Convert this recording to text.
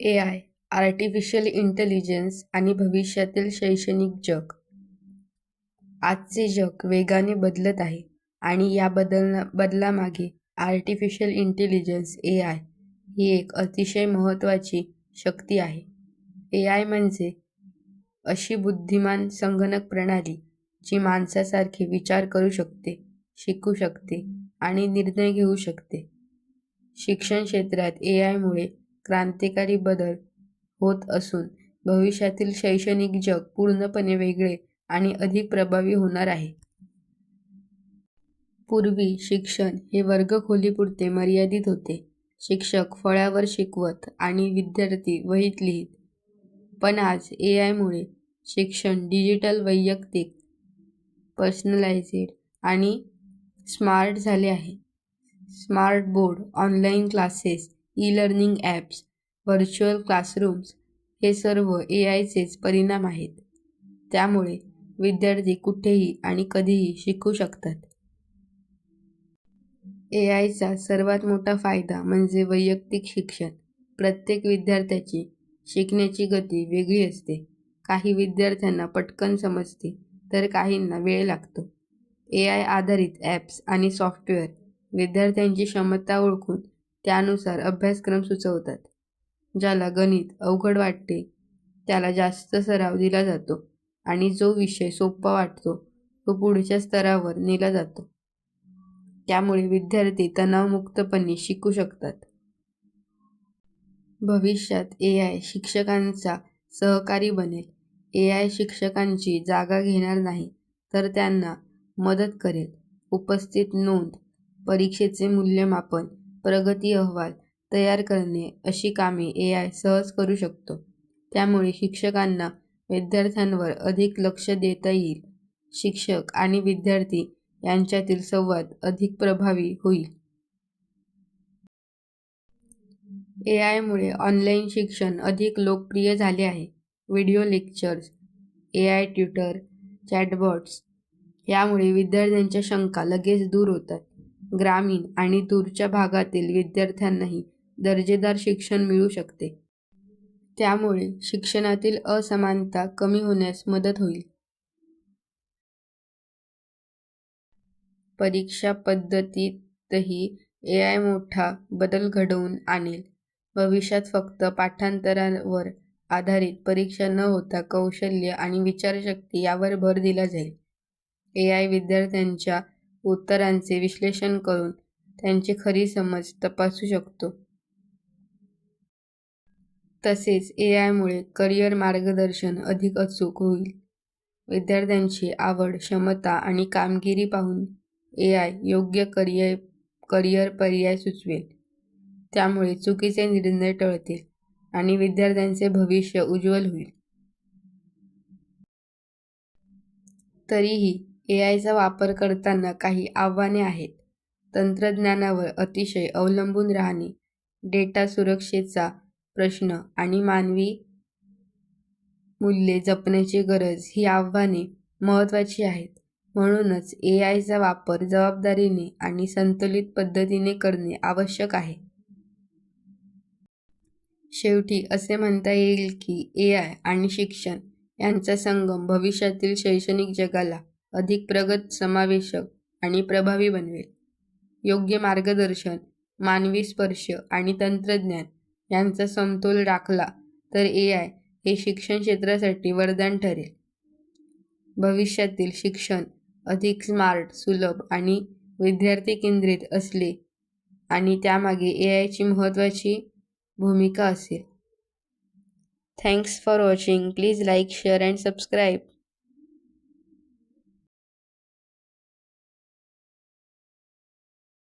A I artificial intelligence आणि भविष्यातील शैक्षणिक जग. आजचे जग वेगाने बदलत आहे आणि या बदलना बदलामागे आर्टिफिशियल इंटेलिजन्स ए आय ही एक अतिशय महत्त्वाची शक्ती आहे. ए आय म्हणजे अशी बुद्धिमान संगणक प्रणाली जी माणसासारखे विचार करू शकते शिकू शकते आणि निर्णय घेऊ शकते. शिक्षण क्षेत्रात ए आयमुळे क्रांतिकारी बदल होत असून भविष्यातील शैक्षणिक जग पूर्णपणे वेगळे आणि अधिक प्रभावी होणार आहे. पूर्वी शिक्षण हे वर्गखोलीपुरते मर्यादित होते. शिक्षक फळ्यावर शिकवत आणि विद्यार्थी वहीत लिहित. पण आज ए आयमुळे शिक्षण डिजिटल वैयक्तिक पर्सनलायझेड आणि स्मार्ट झाले आहे. Smart board online classes e learning apps virtual classrooms हे सर्व ए आयचेच परिणाम आहेत. त्यामुळे विद्यार्थी कुठेही आणि कधीही शिकू शकतात. ए आयचा सर्वात मोठा फायदा म्हणजे वैयक्तिक शिक्षण. प्रत्येक विद्यार्थ्याची शिकण्याची गती वेगळी असते. काही विद्यार्थ्यांना पटकन समजते तर काहींना वेळ लागतो. ए आय आधारित ॲप्स आणि सॉफ्टवेअर विद्यार्थ्यांची क्षमता ओळखून त्यानुसार अभ्यासक्रम सुचवतात ज्याला गणित अवघड वाटते त्याला जास्त सराव दिला जातो आणि जो विषय सोपा वाटतो तो पुढच्या स्तरावर नेला जातो. त्यामुळे विद्यार्थी तणावमुक्तपणे शिकू शकतात. भविष्यात ए आय शिक्षकांचा सहकारी बनेल. ए आय शिक्षकांची जागा घेणार नाही तर त्यांना मदत करेल. उपस्थित नोंद परीक्षेचे मूल्यमापन प्रगती अहवाल तयार करणे अशी कामे ए आय सहज करू शकतो. त्यामुळे शिक्षकांना विद्यार्थ्यांवर अधिक लक्ष देता येईल. शिक्षक आणि विद्यार्थी यांच्यातील संवाद अधिक प्रभावी होईल. ए आयमुळे ऑनलाईन शिक्षण अधिक लोकप्रिय झाले आहे. Video lectures A I tutor chatbots यामुळे विद्यार्थ्यांच्या शंका लगेच दूर होतात. ग्रामीण आणि दूरच्या भागातील विद्यार्थ्यांनाही दर्जेदार शिक्षण मिळू शकते. त्यामुळे शिक्षणातील असमानता कमी होण्यास मदत होईल. परीक्षा पद्धतीतही ए आय मोठा बदल घडवून आणेल. भविष्यात फक्त पाठांतरावर आधारित परीक्षा न होता कौशल्य आणि विचारशक्ती यावर भर दिला जाईल. ए आय विद्यार्थ्यांच्या उत्तरांचे विश्लेषण करून त्यांची खरी समज तपासू शकतो. तसेच ए आयमुळे करिअर मार्गदर्शन अधिक अचूक होईल. विद्यार्थ्यांची आवड क्षमता आणि कामगिरी पाहून ए आय योग्य करिअर करिअर पर्याय सुचवेल. त्यामुळे चुकीचे निर्णय टळतील आणि विद्यार्थ्यांचे भविष्य उज्ज्वल होईल. तरीही ए आयचा वापर करताना काही आव्हाने आहेत. तंत्रज्ञानावर अतिशय अवलंबून राहणे डेटा सुरक्षेचा प्रश्न आणि मानवी मूल्ये जपण्याची गरज ही आव्हाने महत्त्वाची आहेत. म्हणूनच ए आयचा वापर जबाबदारीने आणि संतुलित पद्धतीने करणे आवश्यक आहे. शेवटी असे म्हणता येईल की ए आय आणि शिक्षण यांचा संगम भविष्यातील शैक्षणिक जगाला अधिक प्रगत समावेशक आणि प्रभावी बनवेल. योग्य मार्गदर्शन मानवी स्पर्श आणि तंत्रज्ञान यांचा समतोल राखला तर ए आय हे शिक्षण क्षेत्रासाठी वरदान ठरेल. भविष्यातील शिक्षण अधिक स्मार्ट सुलभ आणि विद्यार्थी केंद्रित असले आणि त्यामागे ए आयची महत्त्वाची भूमिका असेल. Thanks for watching please like share and subscribe